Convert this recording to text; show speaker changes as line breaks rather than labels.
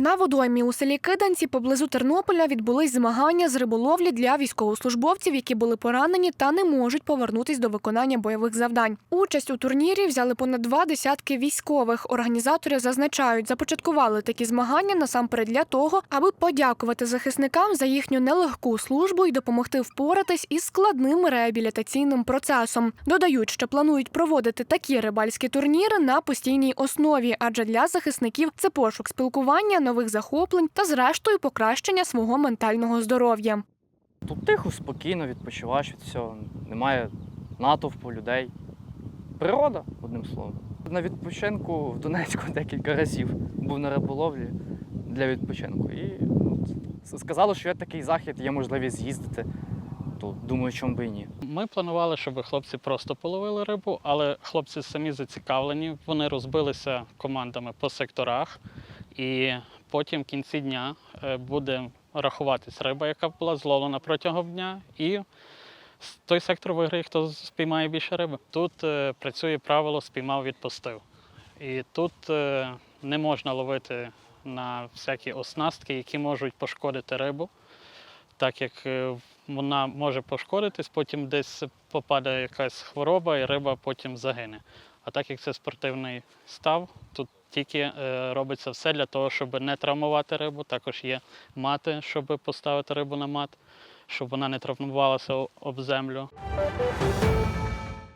На водоймі у селі Киданці поблизу Тернополя відбулись змагання з риболовлі для військовослужбовців, які були поранені та не можуть повернутись до виконання бойових завдань. Участь у турнірі взяли понад два десятки військових. Організатори зазначають, започаткували такі змагання насамперед для того, аби подякувати захисникам за їхню нелегку службу і допомогти впоратись із складним реабілітаційним процесом. Додають, що планують проводити такі рибальські турніри на постійній основі, адже для захисників це пошук спілкування, нових захоплень та, зрештою, покращення свого ментального здоров'я.
Тут тихо, спокійно, відпочиваєш від всього. Немає натовпу людей. Природа, одним словом. На відпочинку в Донецьку декілька разів був на риболовлі для відпочинку. І ну, сказали, що є такий захід, є можливість з'їздити. То думаю, чому би і ні.
Ми планували, щоб хлопці просто половили рибу, але хлопці самі зацікавлені. Вони розбилися командами по секторах, і потім в кінці дня е, буде рахуватись риба, яка була зловлена протягом дня, і той сектор виграє, хто спіймає більше риби. Тут е, працює правило спіймав, відпустив. І тут е, не можна ловити на всякі оснастки, які можуть пошкодити рибу так як вона може пошкодитись, потім десь попаде якась хвороба і риба потім загине. А так як це спортивний став, тут тільки е, робиться все для того, щоб не травмувати рибу. Також є мати, щоб поставити рибу на мат, щоб вона не травмувалася об землю.